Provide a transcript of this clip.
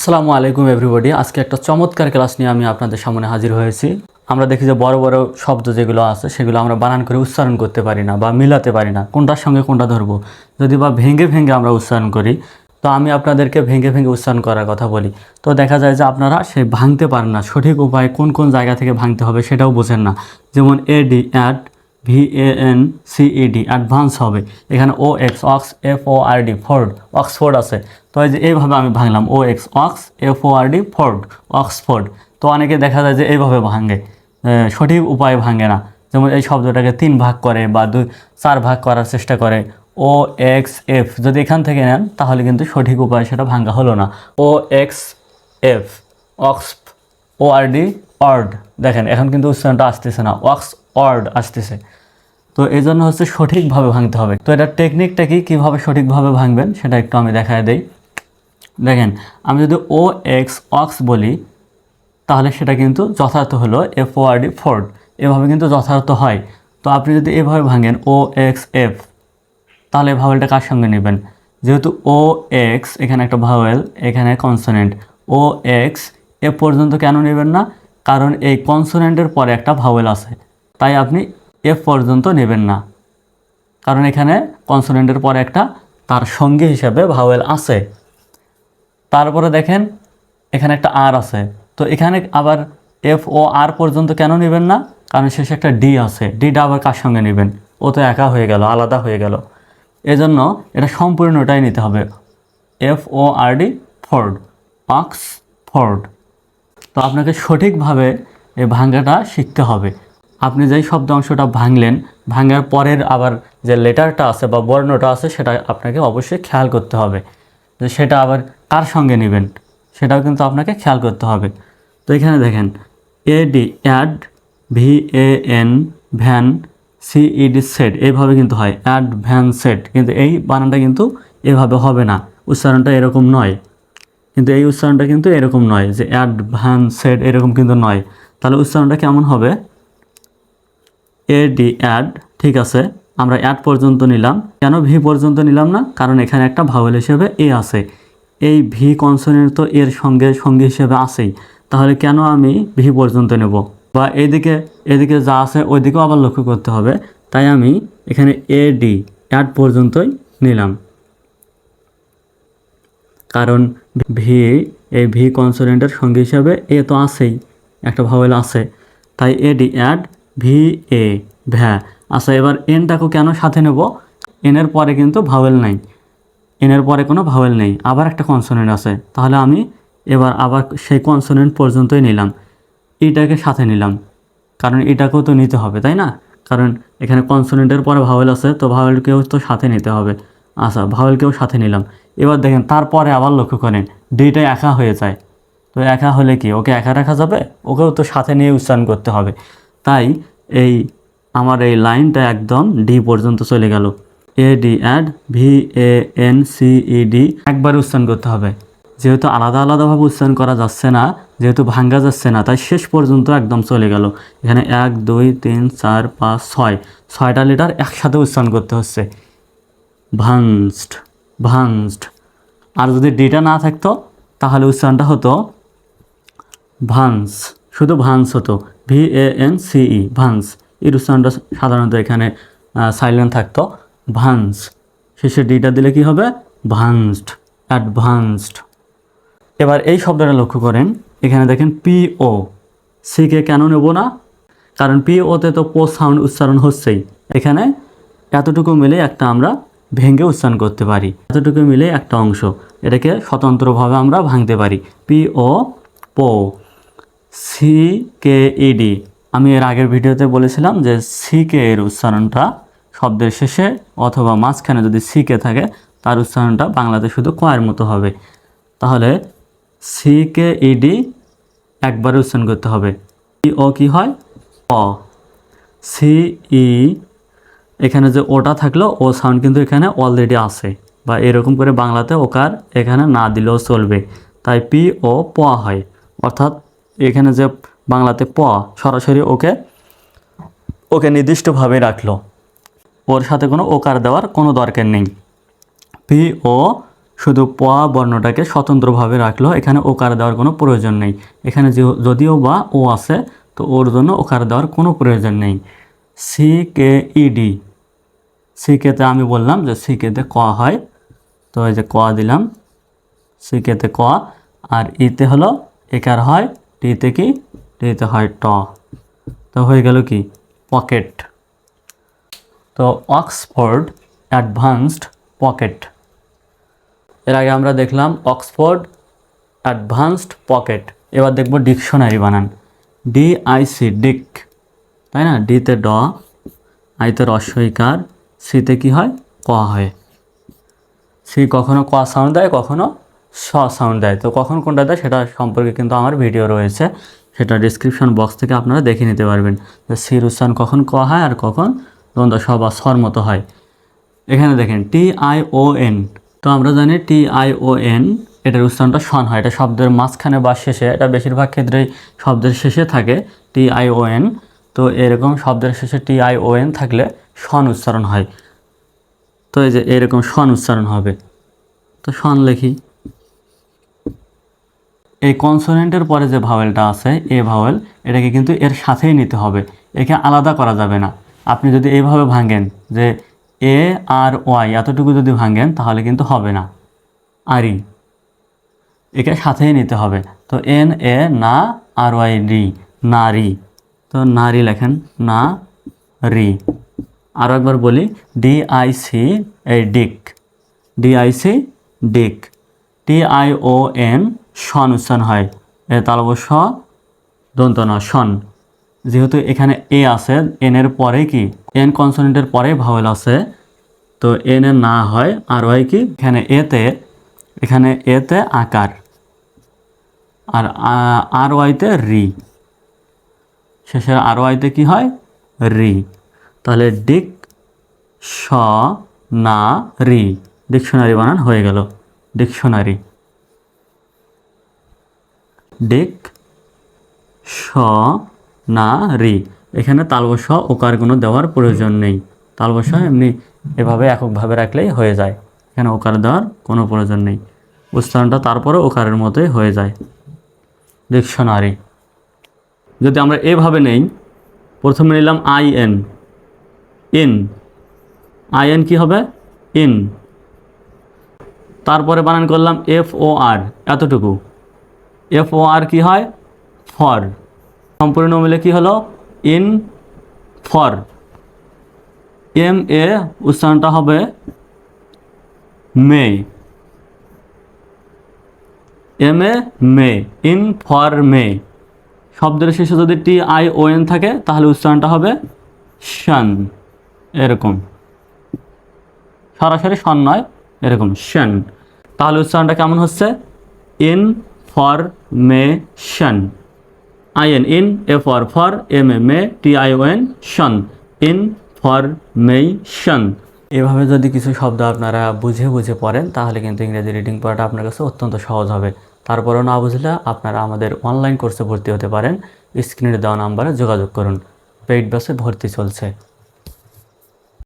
আসসালামু আলাইকুম এভরিবডি আজকে একটা চমৎকার ক্লাস নিয়ে আমি আপনাদের সামনে হাজির হয়েছি। আমরা দেখি যে বড় বড় শব্দ যেগুলো আছে, সেগুলো আমরা বানান করে উচ্চারণ করতে পারি না বা মিলাতে পারি না। কোনটার সঙ্গে কোনটা ধরবো? যদি বা ভেঙে ভেঙে আমরা উচ্চারণ করি, তো আমি আপনাদেরকে ভেঙে ভেঙে উচ্চারণ করার কথা বলি। তো দেখা যায় যে আপনারা সেই ভাঙতে পারেন না। সঠিক উপায় কোন কোন জায়গা থেকে ভাঙতে হবে সেটাও বোঝেন না। যেমন AD ad V A N CED advance হবে। এখানে O X ox F O R D ford Oxford আছে। তো এই যে এইভাবে আমি ভাঙলাম O X ox F O R D ford Oxford তো অনেকে দেখা যায় যে এইভাবে ভাঙে সঠিক উপায়ে ভাঙে না। যেমন এই শব্দটাকে তিন ভাগ করে বা দুই, চার ভাগ করার চেষ্টা করে। ও এক্স এফ যদি এখান থেকে নেন, তাহলে কিন্তু সঠিক উপায়ে সেটা ভাঙ্গা হলো না। O X F ox O R D ord দেখেন, এখন কিন্তু উচ্চারণটা আসতেছে না। ওয়াক্স অর্ড আসতেছে। তো এই জন্য হচ্ছে সঠিকভাবে ভাঙতে হবে। তো এটার টেকনিকটা কি? কীভাবে সঠিকভাবে ভাঙবেন? সেটা একটু আমি দেখায় দেই। দেখেন, আমি যদি ও এক্স অক্স বলি, তাহলে সেটা কিন্তু যথার্থ হলো F O R D ford এভাবে কিন্তু যথার্থ হয়। তো আপনি যদি এভাবে ভাঙেন ও এক্স এফ তাহলে ভাওয়েলটা কার সঙ্গে নেবেন? যেহেতু ও এক্স এখানে একটা ভাওয়েল এখানে কনসোনেন্ট ও এক্স এ পর্যন্ত কেন নেবেন না? কারণ এই কনসোনেন্টের পরে একটা ভাওয়েল আছে। তাই আপনি এফ পর্যন্ত নেবেন না। কারণ এখানে কনসোনেন্টের পরে একটা তার সঙ্গী হিসাবে ভাওয়েল আছে। তারপরে দেখেন, এখানে একটা আর আছে। তো এখানে আবার এফ ও আর পর্যন্ত কেন নেবেন না? কারণ শেষে একটা ডি আছে। ডিটা আবার কার সঙ্গে নেবেন? ও তো একা হয়ে গেল, আলাদা হয়ে গেল। এজন্য এটা সম্পূর্ণটাই নিতে হবে। F O R D ford Oxford. তো আপনাকে সঠিকভাবে এই ভাঙ্গাটা শিখতে হবে। আপনি যেই শব্দ অংশটা ভাঙলেন, ভাঙার পরের আবার যে লেটারটা আছে বা বর্ণটা আছে, সেটা আপনাকে অবশ্যই খেয়াল করতে হবে। যে সেটা আবার কার সঙ্গে নেবেন, সেটাও কিন্তু আপনাকে খেয়াল করতে হবে। তো এখানে দেখেন A D ad V A N van CED set এইভাবে কিন্তু হয়। অ্যাড ভ্যান সেট কিন্তু এই বানানটা কিন্তু এভাবে হবে না। উচ্চারণটা এরকম নয়। কিন্তু এই উচ্চারণটা কিন্তু এরকম নয় যে অ্যাডভান্সেড এরকম কিন্তু নয়। তাহলে উচ্চারণটা কেমন হবে? এ ডি অ্যাড ঠিক আছে, আমরা অ্যাড পর্যন্ত নিলাম। কেন ভি পর্যন্ত নিলাম না? কারণ এখানে একটা ভাওয়েল হিসেবে এ আছে। এই ভি কনসোনেন্ট তো এর সঙ্গে, সঙ্গী হিসেবে আছেই। তাহলে কেন আমি ভি পর্যন্ত নেব? বা এদিকে এদিকে যা আছে ওইদিকেও আবার লক্ষ্য করতে হবে। তাই আমি এখানে এ ডি অ্যাড পর্যন্তই নিলাম। কারণ ভি, এই ভি কনসোনেন্টের সঙ্গী হিসাবে এ তো আছেই, একটা ভাওয়েল আছে। তাই এডি অ্যাড ভি, এ, ভ্যা। আচ্ছা এবার এনটাকেও কেন সাথে নেব? এনের পরে কিন্তু ভাওয়েল নাই। এনের পরে কোনো ভাওয়েল নেই। আবার একটা কনসোনেন্ট আছে। তাহলে আমি এবার আবার সেই কনসোনেন্ট পর্যন্তই নিলাম। এটাকে সাথে নিলাম। কারণ এটাকেও তো নিতে হবে, তাই না? কারণ এখানে কনসোনেন্টের পরে ভাওয়েল আছে, তো ভাওয়েলকেও তো সাথে নিতে হবে। আচ্ছা ভাওয়েলকেও সাথে নিলাম। এবার দেখেন, তারপরে আবার লক্ষ্য করেন ডিটা একা হয়ে যায়। তো একা হলে কি, ওকে একা রাখা যাবে? ওকেও তো সাথে নিয়ে উচ্চারণ করতে হবে। তাই এই, আমার এই লাইনটা একদম ডি পর্যন্ত চলে গেল। A D ad V A N C E D একবার উচ্চারণ করতে হবে। যেহেতু আলাদা আলাদাভাবে উচ্চারণ করা যাচ্ছে না, যেহেতু ভাঙ্গা যাচ্ছে না, তাই শেষ পর্যন্ত একদম চলে গেল। এখানে এক, দুই, তিন, চার, পাঁচ, ছয়। ছয়টা লিটার একসাথে উচ্চারণ করতে হচ্ছে। ভান্সড ভান্সড আর যদি ডিটা না থাকতো, তাহলে উচ্চারণটা হতো ভান্স শুধু ভান্স হতো V A N C E Vance এর উচ্চারণটা সাধারণত এখানে সাইলেন্ট থাকতো ভান্স শেষে ডিটা দিলে কি হবে? ভান্সড অ্যাডভান্সড এবার এই শব্দটা লক্ষ্য করেন, এখানে দেখেন পিও সিকে কেন নেব না? কারণ পিওতে তো পো সাউন্ড উচ্চারণ হচ্ছেই। এখানে এতটুকু মিলে একটা আমরা ভেঙে উচ্চারণ করতে পারি। এতটুকু মিলে একটা অংশ। এটাকে স্বতন্ত্রভাবে আমরা ভাঙতে পারি। পি ও পো, সি কে ইডি আমি এর আগের ভিডিওতে বলেছিলাম যে সি কে এর উচ্চারণটা শব্দের শেষে অথবা মাঝখানে যদি সি কে থাকে, তার উচ্চারণটা বাংলাতে শুধু কয়ের মতো হবে। তাহলে সি কে ইডি একবারে উচ্চারণ করতে হবে। ও কি হয়? অ সি ই এখানে যে ওটা থাকল, ও সাউন্ড কিন্তু এখানে অলরেডি আছে। বা এরকম করে বাংলাতে ওকার এখানে না দিলেও চলবে। তাই পি ও প হয়। অর্থাৎ এখানে যে বাংলাতে প, সরাসরি ওকে ওকে নির্দিষ্টভাবে রাখল। ওর সাথে কোনো ওকার দেওয়ার কোনো দরকার নেই। পি ও শুধু প বর্ণটাকে স্বতন্ত্রভাবে রাখল। এখানে ওকার দেওয়ার কোনো প্রয়োজন নেই। এখানে যদিও বা ও আছে, তো ওর জন্য ওকার দেওয়ার কোনো প্রয়োজন নেই। সি কে ইডি সি কেতে আমি বললাম যে সি কেতে ক হয়। তো এই যে ক দিলাম। সি কেতে ক আর ইতে হলো একার হয়, টিতে কি? টিতে হয় ট। তো হয়ে গেল কি? পকেট। তো অক্সফোর্ড অ্যাডভান্সড পকেট। এর আগে আমরা দেখলাম অক্সফোর্ড অ্যাডভান্সড পকেট। এবার দেখব ডিকশনারি বানান। D I C, dic. তাই না? ডিতে ড, আইতে রস্বইকার। সিতে কি হয়? ক হয়। সি কখনো ক সাউন্ড দেয়, কখনো স সাউন্ড দেয়। তো কখন কোনটা দেয় সেটা সম্পর্কে কিন্তু আমার ভিডিও রয়েছে। সেটা ডিসক্রিপশন বক্স থেকে আপনারা দেখে নিতে পারবেন সির উচ্চারণ কখন ক হয় আর কখন দ্বন্দ্ব স বা স্বর মতো হয়। এখানে দেখেন টি আই ও এন তো আমরা জানি টি আই ও এন এটার উচ্চারণটা শন হয়। এটা শব্দের মাঝখানে বা শেষে, এটা বেশিরভাগ ক্ষেত্রেই শব্দের শেষে থাকে টি আই ও এন তো এরকম শব্দের শেষে টি আই ও এন থাকলে উচ্চারণ হয়। তো এই যে এরকম শন উচ্চারণ হবে। তো শন লেখি। এই কনসোনেন্টের পরে যে ভাওয়েলটা আছে, এ ভাওয়েল, এটাকে কিন্তু এর সাথেই নিতে হবে। একে আলাদা করা যাবে না। আপনি যদি এইভাবে ভাঙেন যে এ আর ওয়াই, এতটুকু যদি ভাঙেন, তাহলে কিন্তু হবে না। আরি একে সাথেই নিতে হবে। তো এন, এ, না, আর ওয়াই, রি নারী তো নারী লেখেন। না, রি। আরও একবার বলি ডি আই সি এই dic D I C dic T I O N tion উচ্চারণ হয়। এ তালবস্য দন্ত ন সন যেহেতু এখানে এ আছে এন এর পরে কি? এন কনসোনেন্টের পরে ভাওয়েল আছে, তো এন এর না হয়, আর ওয়াই কি? এখানে এতে এখানে এতে আকার, আর আর ওয়াইতে রি। শেষের আর ওয়াইতে কি হয়? রি। তাহলে ডিক স না রি, ডিকশনারি বানান হয়ে গেল, ডিকশনারি। ডিক স না রি, এখানে তালবস ওকার কোনো দেওয়ার প্রয়োজন নেই। তালবস এমনি এভাবে এককভাবে রাখলেই হয়ে যায়। এখানে ওকার দেওয়ার কোনো প্রয়োজন নেই। উচ্চারণটা তারপরে ওকারের মতোই হয়ে যায়। ডিকশনারি। যদি আমরা এভাবে নেই, প্রথমে নিলাম I N. In. I N কী হবে? ইন। তারপরে বানান করলাম এফ ও আর, এতটুকু। এফ ও আর কী হয়? ফর। সম্পূর্ণ মিলে কি হলো? In, for. এম এ উচ্চারণটা হবে may. M A may, in, for, may. শব্দের শেষে যদি টি আই ও এন থাকে, তাহলে উচ্চারণটা হবে শান। এরকম। সরাসরি সন নয়, এরকম। শান তাহলে উচ্চারণটা কেমন হচ্ছে? In for may shun I N in, A for for, M, A, may, T, I, O, N, shun. In for may shun এভাবে যদি কিছু শব্দ আপনারা বুঝে বুঝে পড়েন, তাহলে কিন্তু ইংরেজি রিডিং পড়াটা আপনার কাছে অত্যন্ত সহজ হবে। তারপরেও না বুঝলে আপনারা আমাদের অনলাইন কোর্সে ভর্তি হতে পারেন। স্ক্রিনে দেওয়া নাম্বারে যোগাযোগ করুন। পেইড বাসে ভর্তি চলছে।